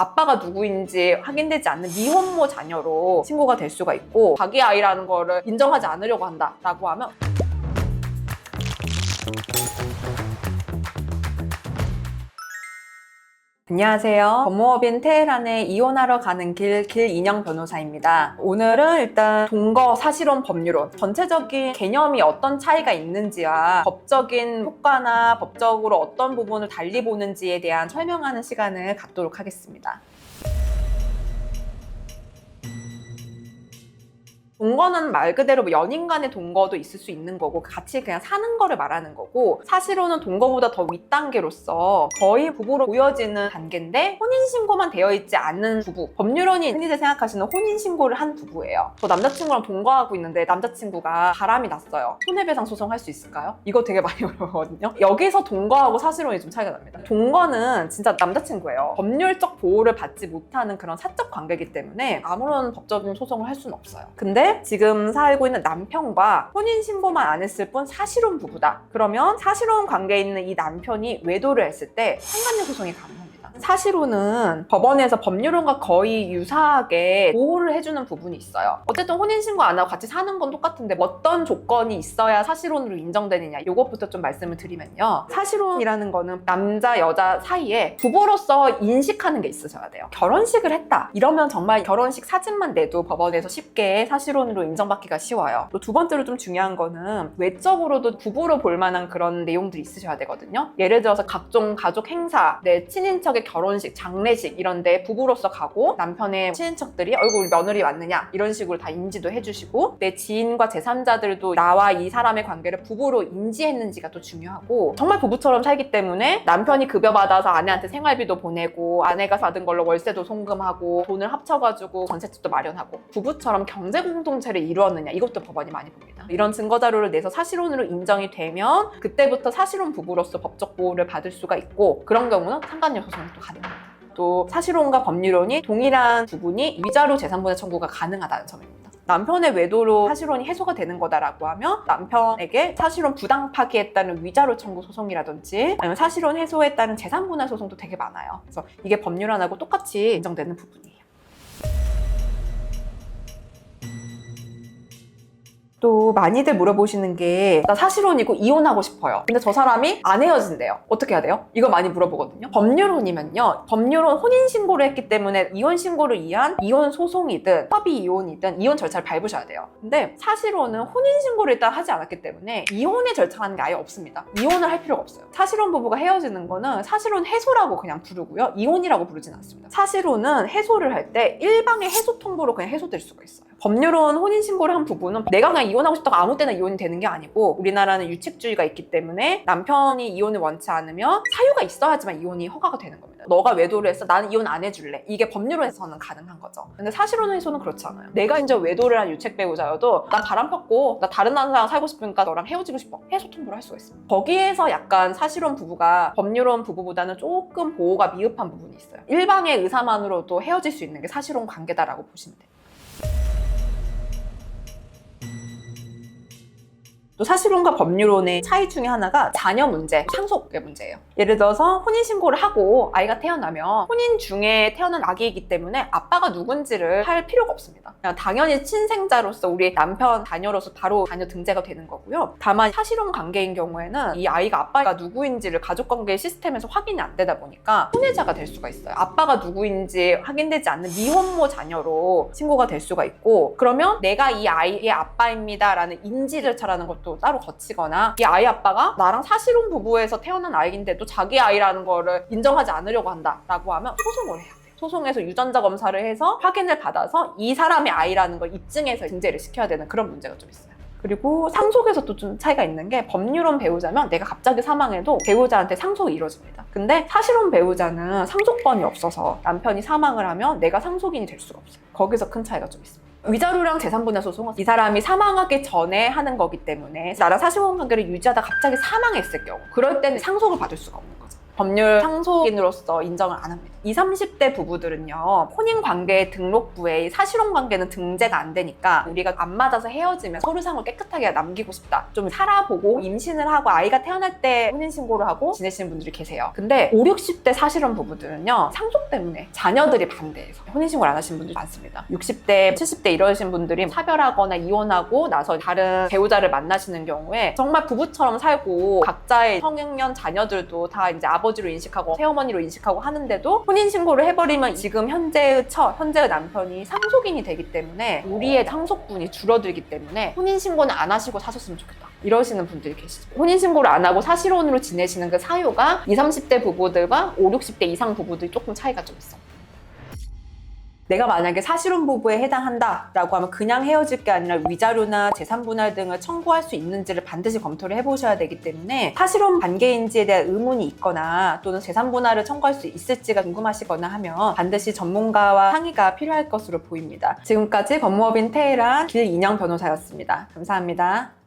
아빠가 누구인지 확인되지 않는 미혼모 자녀로 신고가 될 수가 있고 자기 아이라는 거를 인정하지 않으려고 한다라고 하면 안녕하세요. 법무법인 테헤란에 이혼하러 가는 길 길인영 변호사입니다. 오늘은 일단 동거 사실혼 법률론 전체적인 개념이 어떤 차이가 있는지와 법적인 효과나 법적으로 어떤 부분을 달리 보는지에 대한 설명하는 시간을 갖도록 하겠습니다. 동거는 말 그대로 뭐 연인 간의 동거도 있을 수 있는 거고 같이 그냥 사는 거를 말하는 거고 사실로는 동거보다 더 윗단계로서 거의 부부로 보여지는 단계인데 혼인신고만 되어 있지 않는 부부 법률원이 흔히들 생각하시는 혼인신고를 한 부부예요. 저 남자친구랑 동거하고 있는데 남자친구가 바람이 났어요. 손해배상 소송할 수 있을까요? 이거 되게 많이 어려거든요. 여기서 동거하고 사실혼이 좀 차이가 납니다. 동거는 진짜 남자친구예요. 법률적 보호를 받지 못하는 그런 사적 관계이기 때문에 아무런 법적인 소송을 할 수는 없어요. 근데 지금 살고 있는 남편과 혼인 신고만 안 했을 뿐 사실혼 부부다. 그러면 사실혼 관계에 있는 이 남편이 외도를 했을 때 상간녀 소송이 가능합니다. 사실혼은 법원에서 법률론과 거의 유사하게 보호를 해주는 부분이 있어요. 어쨌든 혼인신고 안 하고 같이 사는 건 똑같은데 어떤 조건이 있어야 사실혼으로 인정되느냐 이것부터 좀 말씀을 드리면요. 사실혼이라는 거는 남자 여자 사이에 부부로서 인식하는 게 있으셔야 돼요. 결혼식을 했다 이러면 정말 결혼식 사진만 내도 법원에서 쉽게 사실혼으로 인정받기가 쉬워요. 또 두 번째로 좀 중요한 거는 외적으로도 부부로 볼 만한 그런 내용들이 있으셔야 되거든요. 예를 들어서 각종 가족 행사, 내 친인척의 결혼식, 장례식 이런 데 부부로서 가고 남편의 친인척들이 얼굴 며느리 왔느냐 이런 식으로 다 인지도 해주시고 내 지인과 제3자들도 나와 이 사람의 관계를 부부로 인지했는지가 또 중요하고 정말 부부처럼 살기 때문에 남편이 급여 받아서 아내한테 생활비도 보내고 아내가 받은 걸로 월세도 송금하고 돈을 합쳐가지고 전세집도 마련하고 부부처럼 경제 공동체를 이루었느냐 이것도 법원이 많이 봅니다. 이런 증거 자료를 내서 사실혼으로 인정이 되면 그때부터 사실혼 부부로서 법적 보호를 받을 수가 있고 그런 경우는 상간녀 소송이 또 가능합니다. 또 사실혼과 법률혼이 동일한 부분이 위자료 재산분할 청구가 가능하다는 점입니다. 남편의 외도로 사실혼이 해소가 되는 거다라고 하면 남편에게 사실혼 부당 따른 위자료 청구 소송이라든지 아니면 사실혼 따른 재산분할 소송도 되게 많아요. 그래서 이게 법률안하고 똑같이 인정되는 부분이에요. 또 많이들 물어보시는 게 나 사실혼이고 이혼하고 싶어요. 근데 저 사람이 안 헤어진대요. 어떻게 해야 돼요? 이거 많이 물어보거든요. 법률혼이면요. 법률혼 혼인 신고를 했기 때문에 이혼 신고를 위한 이혼 소송이든 협의 이혼이든 이혼 절차를 밟으셔야 돼요. 근데 사실혼은 혼인 신고를 일단 하지 않았기 때문에 이혼의 절차라는 게 아예 없습니다. 이혼을 할 필요가 없어요. 사실혼 부부가 헤어지는 거는 사실혼 해소라고 그냥 부르고요. 이혼이라고 부르진 않습니다. 사실혼은 해소를 할 때 일방의 해소 통보로 그냥 해소될 수가 있어요. 법률혼 혼인 신고를 한 부부는 내가 그냥 이혼하고 싶다고 아무 때나 이혼이 되는 게 아니고 우리나라는 유책주의가 있기 때문에 남편이 이혼을 원치 않으면 사유가 있어야지만 이혼이 허가가 되는 겁니다. 너가 외도를 했어. 나는 이혼 안 해줄래. 이게 법률에서는 가능한 거죠. 근데 사실혼 해소는 그렇지 않아요. 내가 이제 외도를 한 유책 배우자여도 나 바람 폈고 나 다른 남자랑 살고 싶으니까 너랑 헤어지고 싶어. 해소 통보를 할 수가 있습니다. 거기에서 약간 사실혼 부부가 법률혼 부부보다는 조금 보호가 미흡한 부분이 있어요. 일방의 의사만으로도 헤어질 수 있는 게 사실혼 관계다라고 보시면 돼요. 또 사실혼과 법률혼의 차이 중에 하나가 자녀 문제, 상속의 문제예요. 예를 들어서 혼인신고를 하고 아이가 태어나면 혼인 중에 태어난 아기이기 때문에 아빠가 누군지를 할 필요가 없습니다. 당연히 친생자로서 우리 남편 자녀로서 바로 자녀 등재가 되는 거고요. 다만 사실혼 관계인 경우에는 이 아이가 아빠가 누구인지를 가족관계 시스템에서 확인이 안 되다 보니까 혼외자가 될 수가 있어요. 아빠가 누구인지 확인되지 않는 미혼모 자녀로 신고가 될 수가 있고 그러면 내가 이 아이의 아빠입니다라는 인지 절차라는 것도 따로 거치거나 이 아이 아빠가 나랑 사실혼 부부에서 태어난 아이인데도 자기 아이라는 거를 인정하지 않으려고 한다라고 하면 소송을 해야 돼요. 소송에서 유전자 검사를 해서 확인을 받아서 이 사람의 아이라는 걸 입증해서 등재를 시켜야 되는 그런 문제가 좀 있어요. 그리고 상속에서 또좀 차이가 있는 게 법률혼 배우자면 내가 갑자기 사망해도 배우자한테 상속이 이루어집니다. 근데 사실혼 배우자는 상속권이 없어서 남편이 사망을 하면 내가 상속인이 될 수가 없어요. 거기서 큰 차이가 좀 있습니다. 위자료랑 재산분할 소송은 이 사람이 사망하기 전에 하는 거기 때문에 나랑 사실혼 관계를 유지하다 갑자기 사망했을 경우 그럴 때는 상속을 받을 수가 없는. 법률 상속인으로서 인정을 안 합니다. 20, 30대 부부들은요, 혼인 관계 등록부에 사실혼 관계는 등재가 안 되니까 우리가 안 맞아서 헤어지면 서류상을 깨끗하게 남기고 싶다. 좀 살아보고 임신을 하고 아이가 태어날 때 혼인신고를 하고 지내시는 분들이 계세요. 근데 5, 60대 사실혼 부부들은요, 상속 때문에 자녀들이 반대해서 혼인신고를 안 하시는 분들이 많습니다. 60대, 70대 이러신 분들이 차별하거나 이혼하고 나서 다른 배우자를 만나시는 경우에 정말 부부처럼 살고 각자의 성년 자녀들도 다 이제 아버지 로 인식하고 새어머니로 인식하고 하는데도 혼인신고를 해버리면 지금 현재의 처, 현재의 남편이 상속인이 되기 때문에 우리의 상속분이 줄어들기 때문에 혼인신고는 안 하시고 사셨으면 좋겠다. 이러시는 분들이 계시죠. 혼인신고를 안 하고 사실혼으로 지내시는 그 사유가 20, 30대 부부들과 5, 60대 이상 부부들이 조금 차이가 좀 있어. 내가 만약에 사실혼 부부에 해당한다라고 하면 그냥 헤어질 게 아니라 위자료나 재산 분할 등을 청구할 수 있는지를 반드시 검토를 해보셔야 되기 때문에 사실혼 관계인지에 대한 의문이 있거나 또는 재산 분할을 청구할 수 있을지가 궁금하시거나 하면 반드시 전문가와 상의가 필요할 것으로 보입니다. 지금까지 법무법인 테헤란 길인영 변호사였습니다. 감사합니다.